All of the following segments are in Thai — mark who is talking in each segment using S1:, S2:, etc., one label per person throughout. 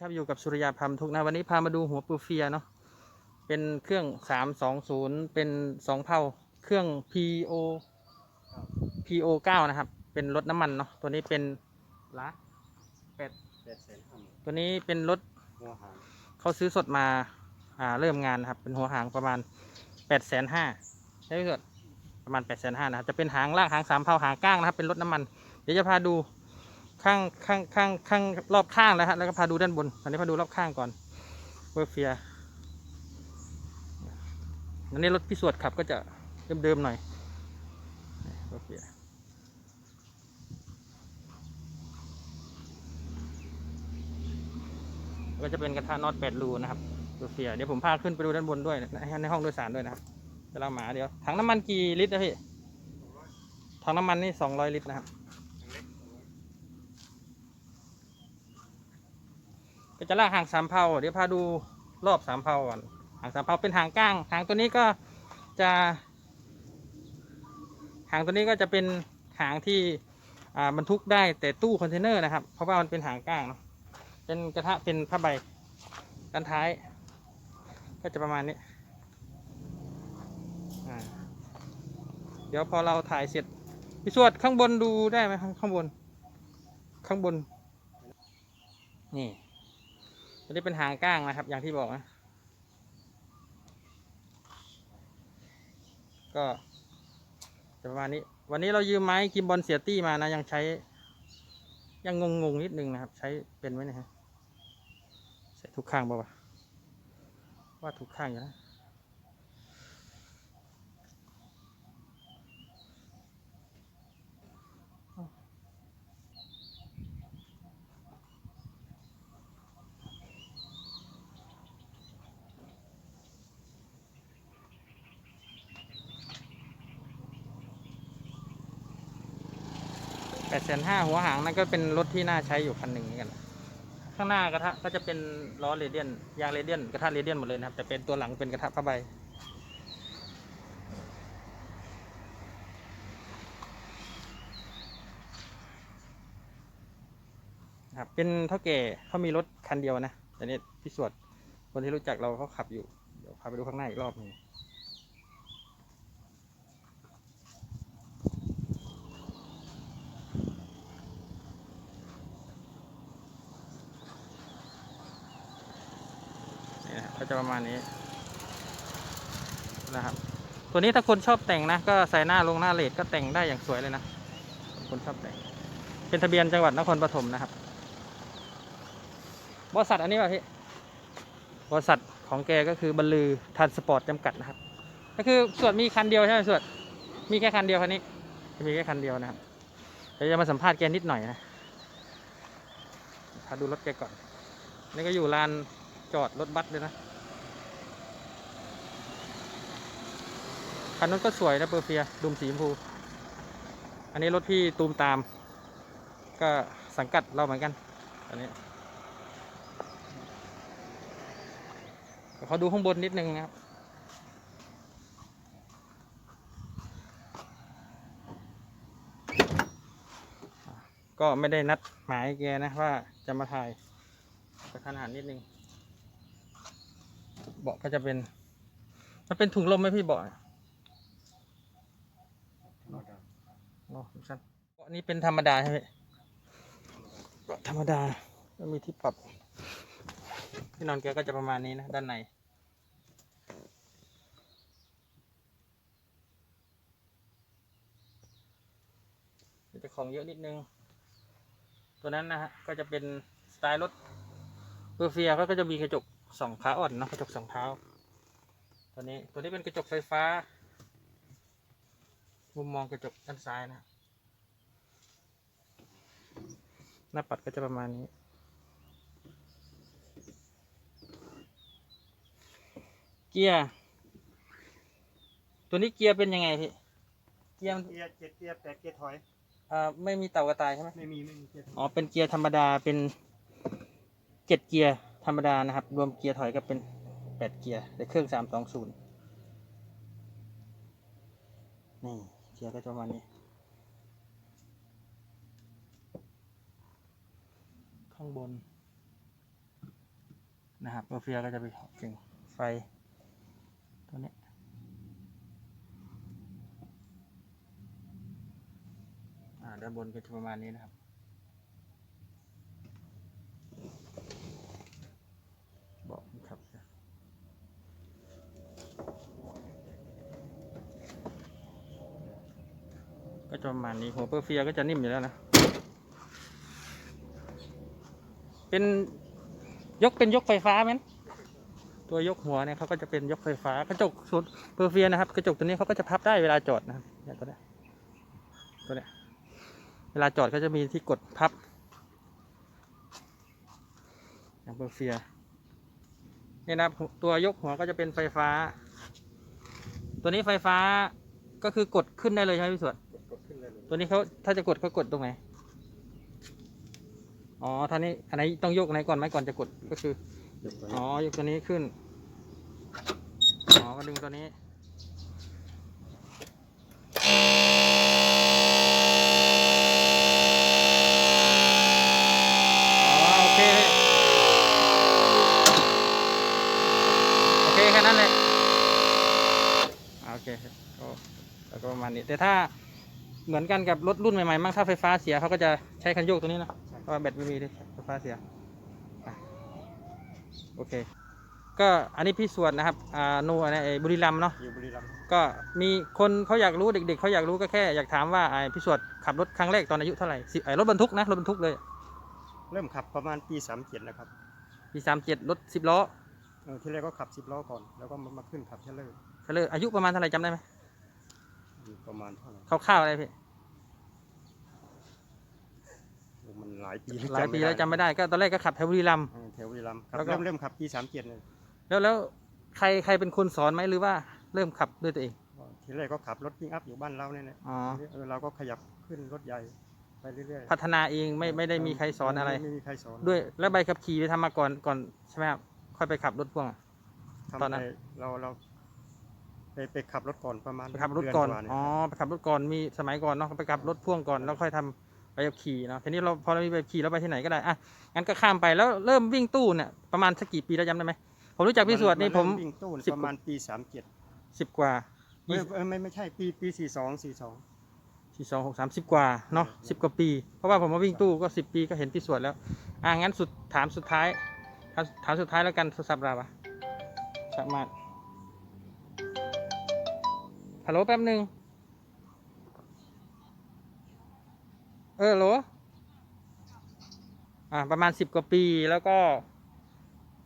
S1: ครับอยู่กับสุริยาพรมทุกนะวันนี้พามาดูหัวปูเฟียเนาะเป็นเครื่องสามสองศูนย์เป็นสองเผาเครื่อง PO PO เก้านะครับ เป็นรถน้ำมันเนาะตัวนี้เป็นละแปดตัวนี้เป็นรถเขาซื้อสดมา อ่าเริ่มงานนะครับ เป็นหัวหางประมาณแปดแสนห้าใช่ไหมสดประมาณแปดแสนห้านะครับ จะเป็นหางล่างหางสามเผาหางก้างนะครับ เป็นรถน้ำมัน เดี๋ยวจะพาดูข้างข้างข้างข้างรอบข้างแล้วฮะแล้วก็พาดูด้านบน ตอนนี้พาดูรอบข้างก่อนเวอร์เฟียอันนี้รถพิสวดขับก็จะเดิมๆหน่อยเวอร์เฟียก็จะเป็นกระทะน็อตแปดรูนะครับ เวเฟียเดี๋ยวผมพาขึ้นไปดูด้านบนด้วยนะในห้องโดยสารด้วยนะครับจะเล่าหมาเดี๋ยวถังน้ำมันกี่ลิตรนะพี่ถังน้ำมันนี่สองร้อยลิตรนะครับก็จะลากหางสามเผาเดี๋ยวพาดูรอบสามเผาก่อนหางสามเผาเป็นหางก้างหางตัวนี้ก็จะหางตัวนี้ก็จะเป็นหางที่บรรทุกได้แต่ตู้คอนเทนเนอร์นะครับ เพราะว่ามันเป็นหางก้างเนาะเป็นกระทะเป็นผ้าใบด้านท้าย ก็จะประมาณนี้เดี๋ยวพอเราถ่ายเสร็จพี่สวดข้างบนดูได้ไหมข้างบน ข้างบน นี่ตัวนี้เป็นหางก้างนะครับ อย่างที่บอกนะ ก็จะประมาณนี้ วันนี้เรายืมไม้กิมบอลเสียตี้มานะ ยังใช้ ยังงงงนิดนึงนะครับ ใช้เป็นไหมนะฮะใส่ทุกข้างป่าว ว่าทุกข้างอยู่นะแปดแสนห้าหัวหางนั่นก็เป็นรถที่น่าใช้อยู่คันหนึ่งเหมือนกัน ข้างหน้ากระทะก็จะเป็นล้อเรเดียนยางเรเดียนกระทะเรเดียนหมดเลยนะครับ แต่เป็นตัวหลังเป็นกระทะผ้าใบครับเป็นเท่าแก่เขามีรถคันเดียวนะแต่นี่พี่สวดคนที่รู้จักเราเขาขับอยู่ เดี๋ยวพาไปดูข้างหน้าอีกรอบหนึงนี่นะครับ ก็จะประมาณนี้นะครับ ตัวนี้ถ้าคนชอบแต่งนะ ก็ใส่หน้าลงหน้าเลดก็แต่งได้อย่างสวยเลยนะ คนชอบแต่ง เป็นทะเบียนจังหวัดนครปฐมนะครับ บริษัทอันนี้ป่ะพี่ บริษัทของแกก็คือบรรลือทันสปอร์ตจำกัดนะครับ ก็คือส่วนมีคันเดียวใช่ไหมส่วนมีแค่คันเดียวคันนี้ มีแค่คันเดียวนะครับ เดี๋ยวจะมาสัมภาษณ์แกนิดหน่อยนะพาดูรถแกก่อน นี่ก็อยู่ลานจอดรถบัสเลยนะ คันนั้นก็สวยนะเปอร์เฟียดุมสีชมพู อันนี้รถพี่ตูมตาม ก็สังกัดเราเหมือนกันอันนี้ขาดูข้างบนนิดนึงนะครับก็ไม่ได้นัดหมายแกนะว่าจะมาถ่ายกระทันหันนิดนึง เบาะก็จะเป็น มันเป็นถุงลมไหมพี่เบาะเนี่ย
S2: ธรรมดา
S1: โอ้สั้น เบาะนี้เป็นธรรมดาใช่ไหมเบาะธรรมดาแล้วมีที่ปรับที่นอนแกก็จะประมาณนี้นะ ด้านในจะของเยอะนิดนึง ตัวนั้นนะฮะ ก็จะเป็นสไตล์รถเปอร์เฟียก็จะมีกระจกสองขาอ่อนเนาะกระจกสองเท้า ตัวนี้ตัวนี้เป็นกระจกไฟฟ้า มุมมองกระจกด้านซ้ายนะ หน้าปัดก็จะประมาณนี้ เกียร์ ตัวนี้เกียร์เป็นยังไงพี่ เกียร์มัน
S2: เกียร์เจ็ดเกียร์แปดเกียร์ถอย
S1: อ่าไม่มีเต่ากระต่ายใช่ไหม
S2: ไม่มีไม่มีเกียร์ถอย
S1: อ๋อ เป็นเกียร์ธรรมดา เป็นเจ็ดเกียร์ธรรมดานะครับ รวมเกียร์ถอยก็เป็นแปดเกียร์แต่เครื่องสามสองศูนย์นี่เกียร์ก็จะประมาณนี้ ข้างบนนะครับตัวเฟียก็จะไปถึงไฟตัวนี้อ่าด้านบนก็จะประมาณนี้นะครับ บอกครับก็จะประมาณนี้หัวเปอร์เฟียก็จะนิ่มอยู่แล้วนะ เป็นยกเป็นยกไฟฟ้าไหมนตัวยกหัวเนี่ยเขาก็จะเป็นยกไฟฟ้ากระจกสุดเปอร์เฟียนะครับ กระจกตัวนี้เขาก็จะพับได้เวลาจอดนะครับเนี่ยตัวเนี้ยตัวเนี้ยเวลาจอดก็จะมีที่กดพับอย่างเปอร์เฟียเนี่ยนะครับตัวยกหัวก็จะเป็นไฟฟ้า ตัวนี้ไฟฟ้าก็คือกดขึ้นได้เลยใช่ไหมพี่สวด
S2: กดขึ้นเลยเลย
S1: ตัวนี้เขาถ้าจะกดเขากดตรงไหน อ๋อท่านี้อันไหนต้องยกอันไหนก่อนไหมก่อนจะกดก็คือ อ๋อยกตัวนี้ขึ้น อ๋อ ก็ดึงตัวนี้อ๋อโอเคโอเคแค่นั้นเลยอ่าโอเคก็แล้วก็ประมาณนี้ แต่ถ้าเหมือนกันกับรถรุ่นใหม่ๆมั่งถ้าไฟฟ้าเสียเขาก็จะใช้คันโยกตัวนี้นะ เพราะว่าแบตไม่มีด้วยไฟฟ้าเสียอะโอเค ก็อันนี้พี่สวดนะครับอ่าโนอะไรไอ้บุรีรัมย์เนาะ
S2: อยู่บุรีรัมย์
S1: ก็มีคนเขาอยากรู้เด็ก ๆเขาอยากรู้ก็แค่อยากถามว่าไอ้พี่สวดขับรถครั้งแรกตอนอายุเท่าไหร่สิไอ้รถบรรทุกนะรถบรรทุกเลย
S2: เริ่มขับประมาณปีสามเจ็ดนะครับ
S1: ปีสามเจ็ดรถสิบล้อ
S2: เออที่แรกก็ขับสิบล้อก่อนแล้วก็มามาขึ้นขับเทเลอร์
S1: ก็เลยอายุประมาณเท่าไหร่จำได้ไหม
S2: อยู่ประมาณเท่าไหร่
S1: คร่าวๆอะไรพี่
S2: โอ้มัน หลายปี
S1: หลายปีแล้วจำไม่ได้ก็ตอนแรกก็ขับแถวบุรีรัมย์
S2: เออแถวบุรีรัมย์ครับ
S1: แล้วก็
S2: เริ่มเริ่มขับปีสามเจ็ดเลย
S1: แล้วแล้วใครใครเป็นคนสอนไหมหรือว่าเริ่มขับด้วยตัวเอง
S2: ทีแรกก็ขับรถปิ้งอัพอยู่บ้านเราเนี่ยแหละ
S1: อ๋อ
S2: เออเราก็ขยับขึ้นรถใหญ่ไปเรื่อยๆ
S1: พัฒนาเองไม่ไม่ได้มีใครสอนอะไร
S2: ไม่มีใครสอน
S1: ด้วยแล้วใบขับขี่ไปทำมาก่อนก่อนใช่ไหมครับค่อยไปขับรถพ่วงอะ
S2: ทำ
S1: ตอนนั้น
S2: ไปเราเราไปไปขับรถก่อนประมาณ
S1: ไปขับรถก่อน
S2: เดืว่าเย
S1: อ๋อไปขับรถก่อนมีสมัยก่อนเนาะไปขับรถพ่วงก่อนแล้วค่อยทำ ใบขับขี่เนาะทีนี้เราพอเรามีใบขับขี่แล้วไปที่ไหนก็ได้อะงั้นก็ข้ามไปแล้วเริ่มวิ่งตู้เนี่ยประมาณสักกี่ปีแล้วจำได้ไหมผมรู้จักพี่สวดนี่ผม
S2: เริ่วิ่งตู้
S1: สิบ
S2: ประมาณปีสามเจ็ด
S1: สิบกว่า
S2: เอยเอยไม่ไม่ใช่ปีปีสี่สองสี่สอง
S1: สี่สองหกสามสิบกว่าเนาะสิบกว่าปี เพราะว่าผมมาวิ่งตู้ก็สิบปีก็เห็นพี่สวดแล้วอะงั้นสุดถามสุดท้ายถามถามสุดท้ายแล้วกันโทรศัพท์เราอะสามารถฮัลโหลแป๊บหนึ่ง เออฮัลโหลอ่าประมาณสิบกว่าปีแล้วก็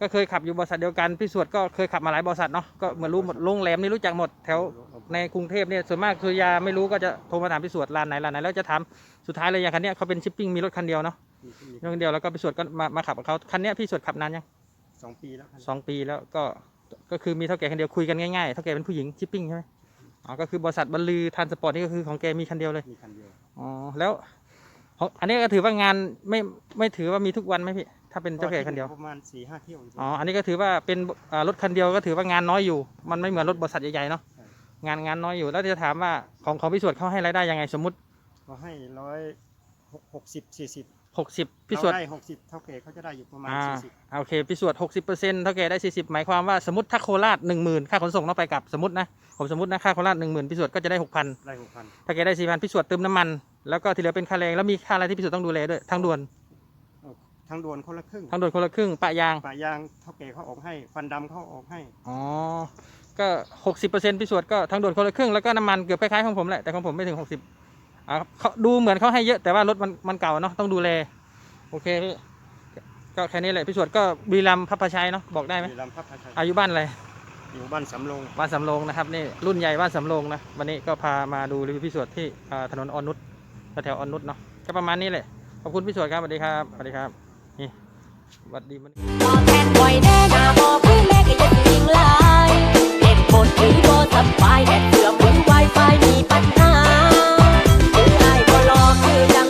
S1: ก็เคยขับอยู่บริษัทเดียวกันพี่สวดก็เคยขับมาหลายบริษัทเนาะก็เหมือนรู้หมดโรงแรมนี่รู้จักหมดแถวในกรุงเทพเนี่ยส่วนมากสุริยาไม่รู้ก็จะโทรมาถามพี่สวดร้านไหนร้านไหนแล้วจะถามสุดท้ายเลยอย่างคันเนี้ยเขาเป็นชิปปิ้งมีรถคันเดียวเนาะ
S2: มีมี
S1: รถคันเดียวแล้วก็พี่สวดก็มามาขับกับเขาคันเนี้ยพี่สวดขับนานยัง
S2: สองปีแล้วครับ
S1: สองปีแล้วก็ก็คือมีเท่าแก่คันเดียวคุยกันง่ายๆเท่าแก่เป็นผู้หญิงชิปปิ้งใช่ไหมอ๋อก็คือบริษัทบรรลือทานสปอร์ตนี่ก็คือของแกมีคันเดียวเลย
S2: มีคันเดียว
S1: อ๋อแล้วข องอันนี้ก็ถือว่างานไม่ไม่ถือว่ามีทุกวันไหมพี่ถ้าเป็นเจ้าแก่คันเดียว
S2: ประมาณสี่ห้าเที่ยว
S1: อ๋ออันนี้ก็ถือว่าเป็นอ่ารถคันเดียวก็ถือว่างานน้อยอยู่ มันไม่เหมือนรถบริษัทใหญ่ๆเนาะงานงานน้อยอยู่แล้วจะถามว่าของของพิสวดเขาให้รายได้ยังไงสมมุติ
S2: ก็ให้ร้อยหกสิบสี่สิบ
S1: 60พิสวด
S2: เราได้หกสิบเท่าแก่เขาจะได้อยู่ประมาณ
S1: อ่า
S2: สี่สิบ
S1: โอเคพิสวด60เปอร์เซ็นต์เท่าแก่ได้40หมายความว่าสมมติถ้าโคราช10,000ค่าขนส่งต้องไปกลับสมมตินะผมสมมตินะค่าโคราช10,000พิสวดก็จะได้6,000
S2: ได้หกพัน
S1: ถ้าแกได้4,000พิสวดเติมน้ำมัน แล้วก็ที่เหลือเป็นค่าแรงแล้วมีค่าอะไรที่พิสวดต้องดูแลด้วยทางด่วน
S2: ทางด่วนคนละครึ่ง
S1: ทางด่วนคนละครึ่งปะยาง
S2: ป่ายางเท่าแก่เขาออกให้ฟันดำเขาออกให้
S1: อ๋อก็หกสิบเปอร์เซ็นต์พิสูจน์ก็ทางด่วนคนละครึ่งแล้วก็น้ำมันเกือบคล้ายๆของผมแหละแต่ของผมไม่ถึงหกสิบอ่าเขาดูเหมือนเขาให้เยอะแต่ว่ารถมันมันเก่าเนาะต้องดูแลโอเคพี่ก็แค่นี้แหละพิสูจน์ก็บุรีรัมย์พับพชัยเนาะบอกได้ไหม
S2: บุรีรัมย์พับพชัย
S1: อายุบ้านอะไร
S2: อยู่บ้านสำโรง
S1: บ้านสำโรงนะครับนี่รุ่นใหญ่บ้านสำโรงนะวันนี้ก็พามาดูรีวิวพิสูจน์ที่อ่าถนนออนนุช แถวอนุชเนาะก็ประมาณนี้แหละขอบคุณพี่สวยครับสวัสดีครับสวัสดีครับนี่สวัสดีมัน
S3: ไว้เหรืเสื่อมหรือไวไฟมีปัญหาคือไอ้บ่รอคือจัง